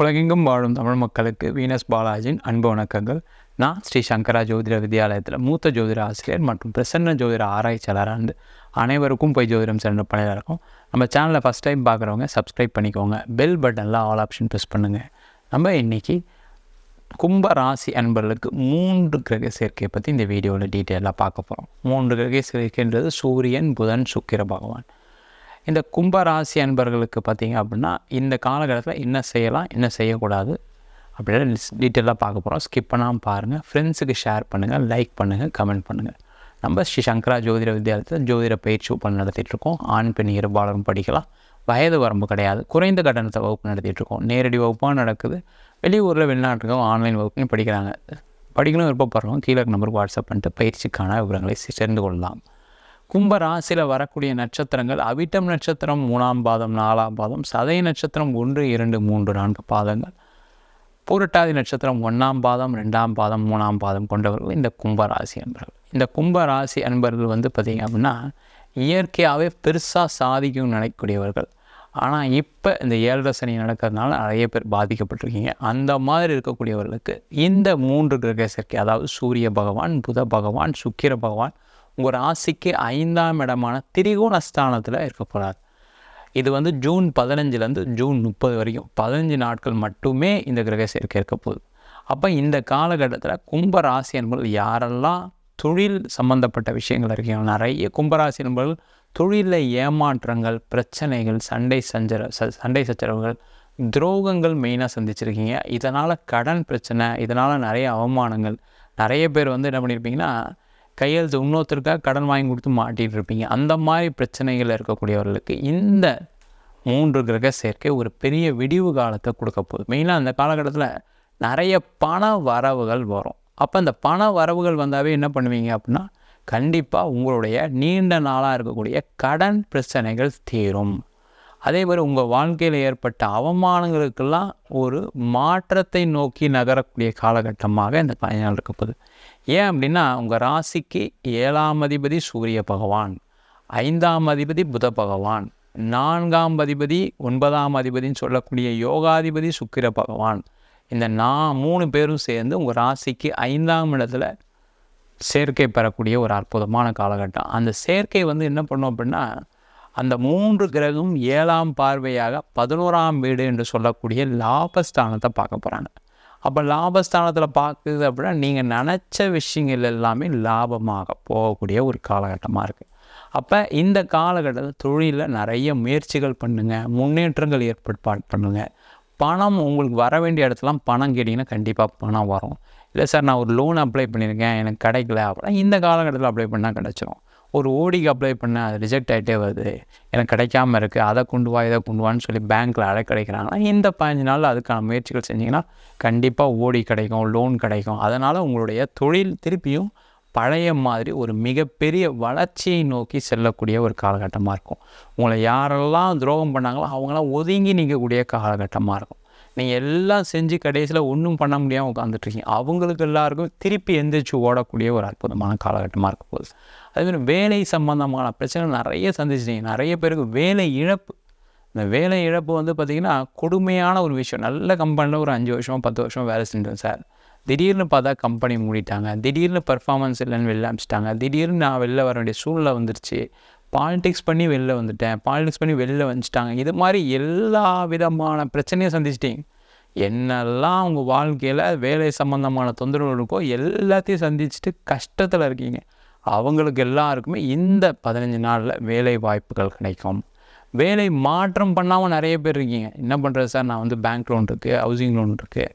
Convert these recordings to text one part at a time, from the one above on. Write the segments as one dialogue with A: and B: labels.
A: உலகெங்கும் வாழும் தமிழ் மக்களுக்கு வீனஸ் பாலாஜியின் அன்பு வணக்கங்கள். நான் ஸ்ரீ சங்கரா ஜோதிட வித்யாலயத்தில் மூத்த ஜோதிட ஆசிரியர் மற்றும் பிரசன்ன ஜோதிட ஆராய்ச்சியாளராக இருந்து அனைவருக்கும் போய் ஜோதிடம் சென்ற பணியாக இருக்கும். நம்ம சேனலை ஃபஸ்ட் டைம் பார்க்குறவங்க சப்ஸ்கிரைப் பண்ணிக்கோங்க. பெல் பட்டனில் ஆல் ஆப்ஷன் ப்ரெஸ் பண்ணுங்கள் நம்ம இன்றைக்கி கும்ப ராசி அன்பர்களுக்கு மூன்று கிரக சேர்க்கையை பற்றி இந்த வீடியோவில் டீட்டெயிலாக பார்க்க போகிறோம் மூன்று கிரக சேர்க்கைன்றது சூரியன் புதன் சுக்கிர பகவான். இந்த கும்பராசி அன்பர்களுக்கு பார்த்தீங்க அப்படின்னா இந்த காலகட்டத்தில் என்ன செய்யலாம் என்ன செய்யக்கூடாது அப்படின்னு டீட்டெயிலாக பார்க்க போகிறோம் ஸ்கிப் பண்ணாமல் பாருங்கள் ஃப்ரெண்ட்ஸுக்கு ஷேர் பண்ணுங்கள் லைக் பண்ணுங்கள் கமெண்ட் பண்ணுங்கள் நம்ம ஸ்ரீ சங்கரா ஜோதிட வித்யாலயத்தில் ஜோதிட பயிற்சி வகுப்பு நடத்திட்டுருக்கோம் ஆண் பெண் இருபாலரும் படிக்கலாம். வயது வரம்பு கிடையாது. குறைந்த கட்டணத்தை வகுப்பு நடத்திட்டுருக்கோம் நேரடி வகுப்பாக நடக்குது. வெளியூரில் வெளிநாட்டுக்கும் ஆன்லைன் வகுப்பையும் படிக்கிறாங்க. படிக்கணும் விருப்பப்படுறவங்க கீழே நம்பருக்கு வாட்ஸ்அப் பண்ணிட்டு பயிற்சிக்கான விவரங்களை சேர்ந்து கொள்ளலாம். கும்பராசியில் வரக்கூடிய நட்சத்திரங்கள் அவிட்டம் நட்சத்திரம் மூணாம் பாதம் நாலாம் பாதம் சதய நட்சத்திரம் ஒன்று இரண்டு மூன்று நான்கு பாதங்கள். பூரட்டாதி நட்சத்திரம் ஒன்றாம் பாதம் ரெண்டாம் பாதம் மூணாம் பாதம் கொண்டவர்கள் இந்த கும்பராசி அன்பர்கள். இந்த கும்பராசி அன்பர்கள் வந்து பார்த்திங்க அப்படின்னா இயற்கையாகவே பெருசாக சாதிக்கும் நினைக்கக்கூடியவர்கள். ஆனால் இப்போ இந்த ஏழரை சனி நடக்கிறதுனால நிறைய பேர் பாதிக்கப்பட்டிருக்கீங்க. அந்த மாதிரி இருக்கக்கூடியவர்களுக்கு இந்த மூன்று கிரக சேர்க்கை அதாவது சூரிய பகவான் புத பகவான் சுக்கிர பகவான் உங்கள் ராசிக்கு ஐந்தாம் இடமான திரிகோண ஸ்தானத்தில் இருக்க போகிறார் இது வந்து ஜூன் பதினஞ்சுலேருந்து ஜூன் முப்பது வரைக்கும் பதினஞ்சு நாட்கள் மட்டுமே இந்த கிரக சேர்க்கை இருக்க போகுது. அப்போ இந்த காலகட்டத்தில் கும்ப ராசி என்பது யாரெல்லாம் தொழில் சம்மந்தப்பட்ட விஷயங்கள் இருக்கீங்க நிறைய கும்பராசி என்பது தொழிலில் ஏமாற்றங்கள் பிரச்சனைகள் சண்டை சஞ்சர ச சண்டை சச்சரவுகள் துரோகங்கள் மெயினாக சந்திச்சிருக்கீங்க. இதனால் கடன் பிரச்சனை இதனால் நிறைய அவமானங்கள் நிறைய பேர் வந்து என்ன பண்ணியிருப்பீங்கன்னா கையெழுத்து இன்னொருத்தருக்காக கடன் வாங்கி கொடுத்து மாட்டிகிட்டு இருப்பீங்க. அந்த மாதிரி பிரச்சனைகள் இருக்கக்கூடியவர்களுக்கு இந்த மூன்று கிரக சேர்க்கை ஒரு பெரிய விடிவு காலத்தை கொடுக்க போகுது. மெயினாக அந்த காலகட்டத்தில் நிறைய பண வரவுகள் வரும். அப்போ அந்த பண வரவுகள் வந்தாவே என்ன பண்ணுவீங்க அப்படின்னா கண்டிப்பாக உங்களுடைய நீண்ட நாளாக இருக்கக்கூடிய கடன் பிரச்சனைகள் தீரும். அதே மாதிரி உங்கள் வாழ்க்கையில் ஏற்பட்ட அவமானங்களுக்கெல்லாம் ஒரு மாற்றத்தை நோக்கி நகரக்கூடிய காலகட்டமாக இந்த பயணம் இருக்க ஏன் அப்படின்னா உங்கள் ராசிக்கு ஏழாம் அதிபதி சூரிய பகவான் ஐந்தாம் அதிபதி புத பகவான் நான்காம் அதிபதி ஒன்பதாம் அதிபதின்னு சொல்லக்கூடிய யோகாதிபதி சுக்கிர பகவான். இந்த நான் மூணு பேரும் சேர்ந்து உங்கள் ராசிக்கு ஐந்தாம் இடத்துல சேர்க்கை பெறக்கூடிய ஒரு அற்புதமான காலகட்டம். அந்த சேர்க்கை வந்து என்ன பண்ணோம் அப்படின்னா அந்த மூன்று கிரகம் ஏழாம் பார்வையாக பதினோராம் வீடு என்று சொல்லக்கூடிய லாபஸ்தானத்தை பார்க்க போகிறாங்க அப்போ லாபஸ்தானத்தில் பார்க்குது அப்படின்னா நீங்கள் நினச்ச விஷயங்கள் எல்லாமே லாபமாக போகக்கூடிய ஒரு காலகட்டமாக இருக்குது அப்போ இந்த காலகட்டத்தில் தொழிலில் நிறைய முயற்சிகள் பண்ணுங்கள் முன்னேற்றங்கள் ஏற்பாடு பண்ணுங்கள் பணம் உங்களுக்கு வர வேண்டிய இடத்துலாம் பணம் கேட்டிங்கன்னா கண்டிப்பாக பணம் வரும். இல்லை சார் நான் ஒரு லோன் அப்ளை பண்ணியிருக்கேன் எனக்கு கிடைக்கல அப்படின்னா இந்த காலகட்டத்தில் அப்ளை பண்ணால் கிடச்சிரும். ஒரு ஓடிக்கு அப்ளை பண்ணேன் அது ரிஜெக்ட் ஆகிட்டே வருது. எனக்கு கிடைக்காம இருக்குது அதை கொண்டு வா இதை கொண்டு வான்னு சொல்லி பேங்க்கில் அடை கிடைக்கிறாங்கன்னா இந்த பதினஞ்சு நாளில் அதுக்கான முயற்சிகள் செஞ்சிங்கன்னா கண்டிப்பாக ஓடி கிடைக்கும் லோன் கிடைக்கும். அதனால் உங்களுடைய தொழில் திருப்பியும் பழைய மாதிரி ஒரு மிகப்பெரிய வளர்ச்சியை நோக்கி செல்லக்கூடிய ஒரு காலகட்டமாக இருக்கும். உங்களை யாரெல்லாம் துரோகம் பண்ணாங்களோ அவங்களாம் ஒதுங்கி நிற்கக்கூடிய காலகட்டமாக இருக்கும். நீங்கள் எல்லாம் செஞ்சு கடைசியில் ஒன்றும் பண்ண முடியாமல் உட்காந்துட்ருக்கீங்க அவங்களுக்கு எல்லாருக்கும் திருப்பி எந்திரிச்சு ஓடக்கூடிய ஒரு அற்புதமான காலகட்டமாக இருக்க போகுது. அதுமாதிரி வேலை சம்பந்தமான பிரச்சனை நிறைய சந்திச்சிட்டீங்க. நிறைய பேருக்கு வேலை இழப்பு. இந்த வேலை இழப்பு வந்து பார்த்திங்கன்னா கொடுமையான ஒரு விஷயம். நல்ல கம்பெனியில் ஒரு அஞ்சு வருஷம் பத்து வருஷம் வேலை செஞ்சேன் சார் திடீர்னு பார்த்தா கம்பெனி மூடிட்டாங்க. திடீர்னு பர்ஃபாமன்ஸ் இல்லைன்னு வெளில அமிச்சிட்டாங்க திடீர்னு நான் வெளில வர வேண்டிய சூழ்நிலை வந்துருச்சு. பாலிடிக்ஸ் பண்ணி வெளில வந்துட்டேன். பாலிடிக்ஸ் பண்ணி வெளில வந்துட்டாங்க. இது மாதிரி எல்லா விதமான பிரச்சனையும் சந்திச்சிட்டிங்க. என்னெல்லாம் உங்கள் வாழ்க்கையில் வேலை சம்மந்தமான தொந்தரவு இருக்கோ எல்லாத்தையும் சந்திச்சுட்டு கஷ்டத்தில் இருக்கீங்க. அவங்களுக்கு எல்லாருக்குமே இந்த பதினஞ்சு நாளில் வேலை வாய்ப்புகள் கிடைக்கும். வேலை மாற்றம் பண்ணாமல் நிறைய பேர் இருக்கீங்க. என்ன பண்ணுறது சார்? நான் வந்து பேங்க் லோன் இருக்குது ஹவுசிங் லோன் இருக்குது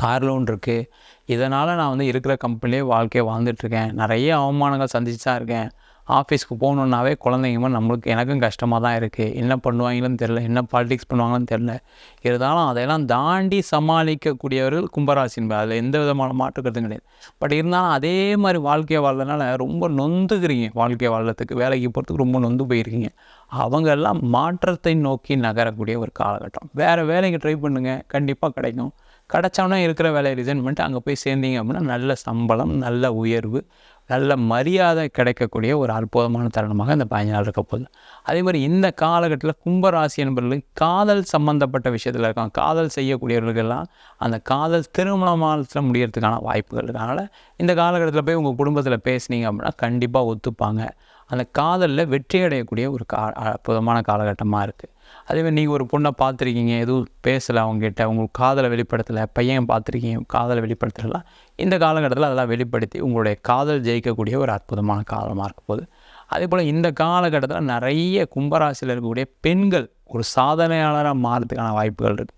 A: கார் லோன் இருக்குது இதனால் நான் வந்து இருக்கிற கம்பெனிலே வாழ்க்கையை வாழ்ந்துட்டுருக்கேன் நிறைய அவமானங்கள் சந்திச்சு தான் இருக்கேன். ஆஃபீஸ்க்கு போகணுன்னாவே குழந்தைங்க நம்மளுக்கு எனக்கும் கஷ்டமாக தான் இருக்குது என்ன பண்ணுவாங்கன்னு தெரில என்ன பாலிடிக்ஸ் பண்ணுவாங்கன்னு தெரில இருந்தாலும் அதையெல்லாம் தாண்டி சமாளிக்கக்கூடியவர்கள் கும்பராசின் அதில் எந்த விதமான மாற்று கிடையாது. பட் இருந்தாலும் அதே மாதிரி வாழ்க்கையை வாழ்றதுனால ரொம்ப நொந்துக்கிறீங்க. வாழ்க்கையை வாழ்கிறதுக்கு வேலைக்கு போகிறதுக்கு ரொம்ப நொந்து போயிருக்கீங்க. அவங்க எல்லாம் மாற்றத்தை நோக்கி நகரக்கூடிய ஒரு காலகட்டம். வேறு வேலைக்கு ட்ரை பண்ணுங்கள் கண்டிப்பாக கிடைக்கும். கிடச்சோன்னா இருக்கிற வேலையை ரிசைன் பண்ணிட்டு அங்கே போய் சேர்ந்தீங்க அப்படின்னா நல்ல சம்பளம் நல்ல உயர்வு நல்ல மரியாதை கிடைக்கக்கூடிய ஒரு அற்புதமான தருணமாக இந்த பதினஞ்சு நாள் இருக்க போகுது. அதே மாதிரி இந்த காலகட்டத்தில் கும்பராசி என்பவர்களுக்கு காதல் சம்பந்தப்பட்ட விஷயத்தில் இருக்காங்க. காதல் செய்யக்கூடியவர்களுக்கெல்லாம் அந்த காதல் திருமணமானத்தில் முடியறதுக்கான வாய்ப்புகள் இருக்கனால இந்த காலகட்டத்தில் போய் உங்கள் குடும்பத்தில் பேசுனீங்க அப்படின்னா கண்டிப்பாக ஒத்துப்பாங்க. அந்த காதலில் வெற்றி அடையக்கூடிய ஒரு கா அற்புதமான காலகட்டமாக இருக்குது அதேமாதிரி நீங்கள் ஒரு பொண்ணை பார்த்துருக்கீங்க எதுவும் பேசலை அவங்ககிட்ட உங்களுக்கு காதலை வெளிப்படுத்தலை பையன் பார்த்துருக்கீங்க காதலை வெளிப்படுத்தலாம் இந்த காலகட்டத்தில் அதெல்லாம் வெளிப்படுத்தி உங்களுடைய காதல் ஜெயிக்கக்கூடிய ஒரு அற்புதமான காலமாக இருக்க போகுது அதே போல் இந்த காலகட்டத்தில் நிறைய கும்பராசியில் இருக்கக்கூடிய பெண்கள் ஒரு சாதனையாளராக மாறதுக்கான வாய்ப்புகள் இருக்குது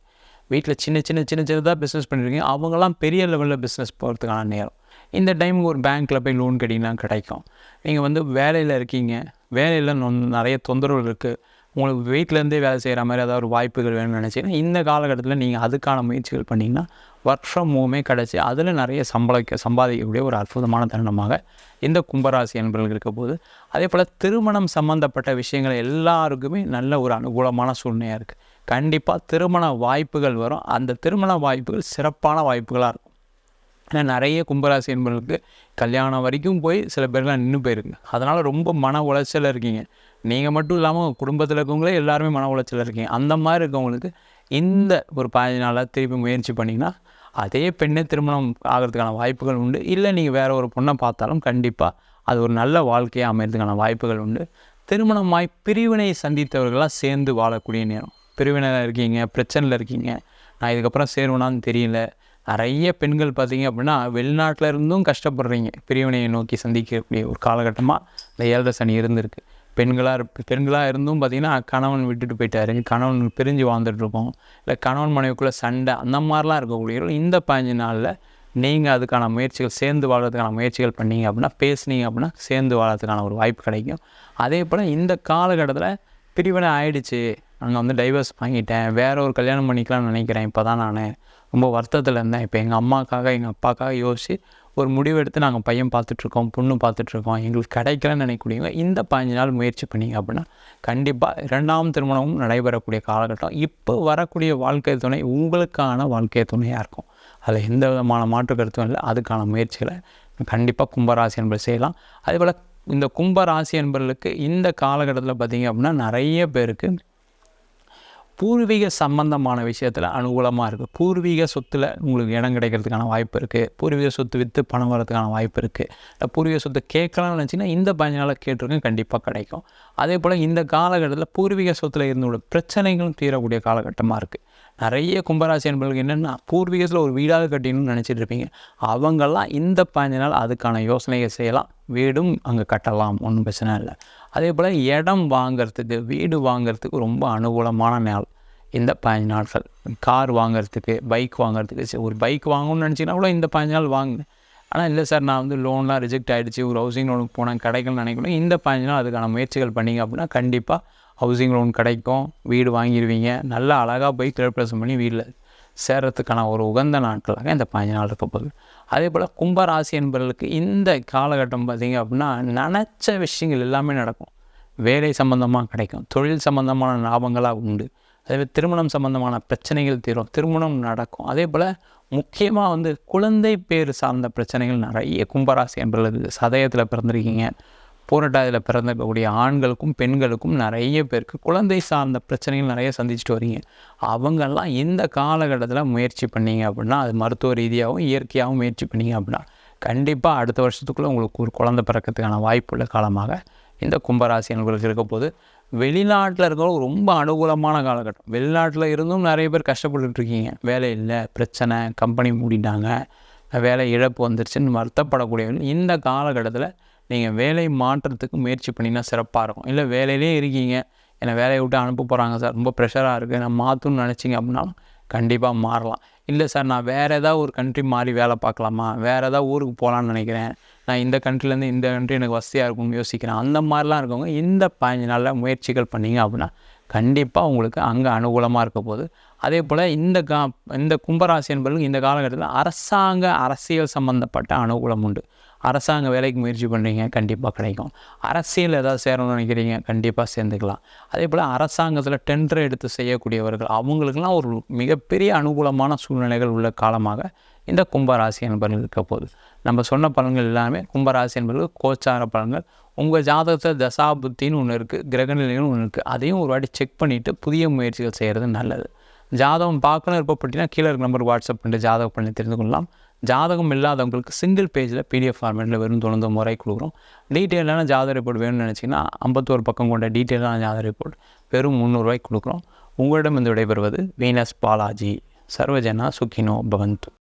A: வீட்டில் சின்ன சின்ன சின்ன சின்னதாக பிஸ்னஸ் பண்ணியிருக்கீங்க அவங்களாம் பெரிய லெவலில் பிஸ்னஸ் போகிறதுக்கான நேரம். இந்த டைமுக்கு ஒரு பேங்க்கில் போய் லோன் கட்டினா கிடைக்கும். நீங்கள் வந்து வேலையில் இருக்கீங்க வேலையில் நொ- நிறைய தொந்தரவுகள் இருக்குது உங்களுக்கு வீட்டிலேருந்தே வேலை செய்கிற மாதிரி ஏதாவது ஒரு வாய்ப்புகள் வேணும்னு நினச்சிங்கன்னா இந்த காலகட்டத்தில் நீங்கள் அதுக்கான முயற்சிகள் பண்ணிங்கன்னா ஒர்க் ஃப்ரம் ஹோமே கிடச்சி அதில் நிறைய சம்பளிக்க சம்பாதிக்கக்கூடிய ஒரு அற்புதமான தருணமாக இந்த கும்பராசி என்பவர்கள் இருக்க போது அதே போல் திருமணம் சம்மந்தப்பட்ட விஷயங்கள் எல்லாருக்குமே நல்ல ஒரு அனுகூலமான சூழ்நிலையாக இருக்குது கண்டிப்பாக திருமண வாய்ப்புகள் வரும். அந்த திருமண வாய்ப்புகள் சிறப்பான வாய்ப்புகளாக இருக்கும். ஏன்னா நிறைய கும்பராசி என்பவர்களுக்கு கல்யாணம் வரைக்கும் போய் சில பேர்லாம் நின்று போயிருக்கு அதனால் ரொம்ப மன உளைச்சலில் இருக்கீங்க. நீங்கள் மட்டும் இல்லாமல் குடும்பத்தில் இருக்கவங்களே எல்லாருமே மன உளைச்சலில் இருக்கீங்க. அந்த மாதிரி இருக்கவங்களுக்கு இந்த ஒரு பதினஞ்சு நாளாக திருப்பி முயற்சி பண்ணிங்கன்னா அதே பெண்ணே திருமணம் ஆகிறதுக்கான வாய்ப்புகள் உண்டு. இல்லை நீங்கள் வேறு ஒரு பொண்ணை பார்த்தாலும் கண்டிப்பாக அது ஒரு நல்ல வாழ்க்கையாக அமைகிறதுக்கான வாய்ப்புகள் உண்டு. திருமணமாய் பிரிவினை சந்தித்தவர்களாக சேர்ந்து வாழக்கூடிய நேரம். பிரிவினையில் இருக்கீங்க பிரச்சனையில் இருக்கீங்க. நான் இதுக்கப்புறம் சேருவேனான்னு தெரியல. நிறைய பெண்கள் பார்த்தீங்க அப்படின்னா வெளிநாட்டில் இருந்தும் கஷ்டப்படுறீங்க. பிரிவினையை நோக்கி சந்திக்கக்கூடிய ஒரு காலகட்டமாக இந்த ஏழரை சனி இருந்திருக்கு. பெண்களாக இருப் பெண்களாக இருந்தும் பார்த்தீங்கன்னா கணவன் விட்டுட்டு போயிட்டாரு. கணவன் பிரிஞ்சு வாழ்ந்துட்டுருக்கோம் இல்லை கணவன் மனைவிக்குள்ளே சண்டை அந்த மாதிரிலாம் இருக்கக்கூடியவர்கள் இந்த பதினஞ்சு நாளில் நீங்கள் அதுக்கான முயற்சிகள் சேர்ந்து வாழ்கிறதுக்கான முயற்சிகள் பண்ணீங்க அப்படின்னா பேசுனீங்க அப்படின்னா சேர்ந்து வாழறதுக்கான ஒரு வாய்ப்பு கிடைக்கும். அதே போல் இந்த காலகட்டத்தில் பிரிவினை ஆயிடுச்சு. நாங்கள் வந்து டைவர்ஸ் வாங்கிட்டேன். வேற ஒரு கல்யாணம் பண்ணிக்கலாம்னு நினைக்கிறேன். இப்போ தான் நான். ரொம்ப வருத்தத்தில் இருந்தேன். இப்போ எங்கள் அம்மாக்காக எங்கள் அப்பாக்காக யோசித்து ஒரு முடிவெடுத்து நாங்கள் பையன் பார்த்துட்ருக்கோம் பொண்ணு பார்த்துட்ருக்கோம் எங்களுக்கு கிடைக்கலன்னு நினைக்கக்கூடியவங்க இந்த பதினஞ்சு நாள் முயற்சி பண்ணிங்க அப்படின்னா கண்டிப்பாக இரண்டாம் திருமணமும் நடைபெறக்கூடிய காலகட்டம். இப்போ வரக்கூடிய வாழ்க்கை துணை உங்களுக்கான வாழ்க்கை துணையாக இருக்கும். அதில் எந்த விதமான மாற்று கருத்தும் இல்லை. அதுக்கான முயற்சிகளை கண்டிப்பாக கும்பராசி என்பது செய்யலாம். அதே போல் இந்த கும்பராசி என்பர்களுக்கு இந்த காலகட்டத்தில் பார்த்திங்க அப்படின்னா நிறைய பேருக்கு பூர்வீக சம்பந்தமான விஷயத்தில் அனுகூலமாக இருக்குது பூர்வீக சொத்தில் உங்களுக்கு இடம் கிடைக்கிறதுக்கான வாய்ப்பு இருக்குது பூர்வீக சொத்து விற்று பணம் வரதுக்கான வாய்ப்பு இருக்குது இல்லை பூர்வீக சொத்து கேட்கலாம்னு நினச்சிங்கன்னா இந்த பயனால் கேட்டிருக்கும் கண்டிப்பாக கிடைக்கும். அதே போல் இந்த காலகட்டத்தில் பூர்வீக சொத்தில் இருந்தோட பிரச்சனைகளும் தீரக்கூடிய காலகட்டமாக இருக்குது நிறைய கும்பராசி அன்பர்களுக்கு என்னென்னா பூர்வீகத்தில் ஒரு வீடாக கட்டினு நினச்சிட்டு இருப்பீங்க. அவங்கெல்லாம் இந்த பதினஞ்சு நாள் அதுக்கான யோசனையை செய்யலாம். வீடும் அங்கே கட்டலாம் ஒன்றும் பிரச்சனை இல்லை. அதே போல் இடம் வாங்கிறதுக்கு வீடு வாங்குறதுக்கு ரொம்ப அனுகூலமான நாள். இந்த பதினஞ்சு நாட்கள். கார் வாங்குறதுக்கு பைக் வாங்குறதுக்கு சரி, ஒரு பைக் வாங்கணும்னு நினச்சிங்கன்னா கூட இந்த பதினஞ்சு நாள் வாங்குங்க. ஆனால் இல்லை சார் நான் வந்து லோன்லாம் ரிஜெக்ட் ஆகிடுச்சு ஒரு ஹவுசிங் லோனுக்கு போனேன் கிடைக்கலன்னு நினைக்கணும். இந்த பதினஞ்சு நாள் அதுக்கான முயற்சிகள் பண்ணீங்க அப்படின்னா கண்டிப்பாக ஹவுசிங் லோன் கிடைக்கும் வீடு வாங்கிடுவீங்க நல்லா அழகாக போய் கிரகப்பிரசம் பண்ணி வீட்டில் சேர்றதுக்கான ஒரு உகந்த நாட்களாக இந்த பதினஞ்சு நாள் இருக்க போகுது. அதே போல் கும்பராசி என்பவர்களுக்கு இந்த காலகட்டம் பார்த்திங்க அப்படின்னா நினச்ச விஷயங்கள் எல்லாமே நடக்கும். வேலை சம்பந்தமாக கிடைக்கும். தொழில் சம்பந்தமான லாபங்களாக உண்டு. அதே மாதிரி திருமணம் சம்பந்தமான பிரச்சனைகள் தீரும். திருமணம் நடக்கும். அதே போல் முக்கியமாக வந்து குழந்தை பேர் சார்ந்த பிரச்சனைகள் நிறைய கும்பராசி என்பவர்களுக்கு சதயத்தில் பிறந்திருக்கீங்க. போராட்டத்தில் பிறந்திருக்கக்கூடிய ஆண்களுக்கும் பெண்களுக்கும் நிறைய பேருக்கு குழந்தை சார்ந்த பிரச்சனைகள் நிறைய சந்திச்சுட்டு வரீங்க. அவங்கெல்லாம் இந்த காலகட்டத்தில் முயற்சி பண்ணீங்க அப்படின்னா அது மருத்துவ ரீதியாகவும் இயற்கையாகவும் முயற்சி பண்ணீங்க அப்படின்னா கண்டிப்பாக அடுத்த வருஷத்துக்குள்ளே உங்களுக்கு ஒரு குழந்தை பிறக்கிறதுக்கான வாய்ப்புள்ள காலமாக இந்த கும்பராசி என்பவர்களுக்கு இருக்க போது வெளிநாட்டில் இருக்கிறவங்க ரொம்ப அனுகூலமான காலகட்டம். வெளிநாட்டில் இருந்தும் நிறைய பேர் கஷ்டப்பட்டுட்டு இருக்கீங்க. வேலை இல்லை பிரச்சனை கம்பெனி மூடிட்டாங்க வேலை இழப்பு வந்துருச்சுன்னு வருத்தப்படக்கூடியவர்கள் இந்த காலகட்டத்தில் நீங்கள் வேலை மாற்றத்துக்கு முயற்சி பண்ணினா சிறப்பாக இருக்கும். இல்லை வேலையிலே இருக்கீங்க. என்னை வேலையை விட்டு அனுப்ப போகிறாங்க சார். ரொம்ப ப்ரெஷராக இருக்குது நான் மாற்றணும்னு நினச்சிங்க அப்படின்னாலும் கண்டிப்பாக மாறலாம். இல்லை சார் நான் வேறு ஏதாவது ஒரு கண்ட்ரி மாறி வேலை பார்க்கலாமா? வேறு ஏதாவது ஊருக்கு போகலான்னு நினைக்கிறேன். நான் இந்த கண்ட்ரிலேருந்து இந்த கண்ட்ரி எனக்கு வசதியாக இருக்கும்னு யோசிக்கிறேன். அந்த மாதிரிலாம் இருக்கவங்க இந்த பதினஞ்சு நாளில் முயற்சிகள் பண்ணீங்க அப்படின்னா கண்டிப்பாக உங்களுக்கு அங்கே அனுகூலமாக இருக்க போகுது. அதே போல் இந்த கா இந்த கும்பராசி என்பவர்களுக்கு இந்த காலகட்டத்தில் அரசாங்க அரசியல் சம்மந்தப்பட்ட அனுகூலம் உண்டு. அரசாங்க வேலைக்கு முயற்சி பண்ணுறீங்க கண்டிப்பாக கிடைக்கும். அரசியல் ஏதாவது சேரணும்னு நினைக்கிறீங்க கண்டிப்பாக சேர்ந்துக்கலாம். அதே போல் அரசாங்கத்தில் டெண்டர் எடுத்து செய்யக்கூடியவர்கள் அவங்களுக்கெல்லாம் ஒரு மிகப்பெரிய அனுகூலமான சூழ்நிலைகள் உள்ள காலமாக இந்த கும்பராசி என்பர்கள் இருக்க போகுது. நம்ம சொன்ன பலன்கள் எல்லாமே கும்பராசி என்பர்கள் கோச்சார பலன்கள். உங்கள் ஜாதகத்தில் தசாபுத்தின்னு ஒன்று இருக்குது கிரகநிலைன்னு ஒன்று இருக்குது அதையும் ஒரு வாட்டி செக் பண்ணிவிட்டு புதிய முயற்சிகள் செய்கிறது நல்லது. ஜாதகம் பார்க்கணும் இருப்பப்பட்டினா கீழே இருக்க நம்பர் வாட்ஸ்அப் பண்ணிட்டு ஜாதகம் பண்ணி தெரிந்து கொள்ளலாம். ஜாதகம் இல்லாதவங்களுக்கு சிங்கிள் பேஜில் பிடிஎஃப் ஃபார்மேட்டில் வெறும் தொண்ணூறு முறை கொடுக்குறோம். டீட்டெயிலான ஜாதக ரிப்போர்ட் வேணும்னு நினச்சிங்கன்னா ஐம்பத்தோரு பக்கம் கொண்ட டீட்டெயிலான ஜாதக ரிப்போர்ட் வெறும் முந்நூறுரூவாய்க்கு கொடுக்குறோம். உங்களிடம் இந்த விடைபெறுவது வீனஸ் பாலாஜி. சர்வஜனா சுக்கினோ பவந்து.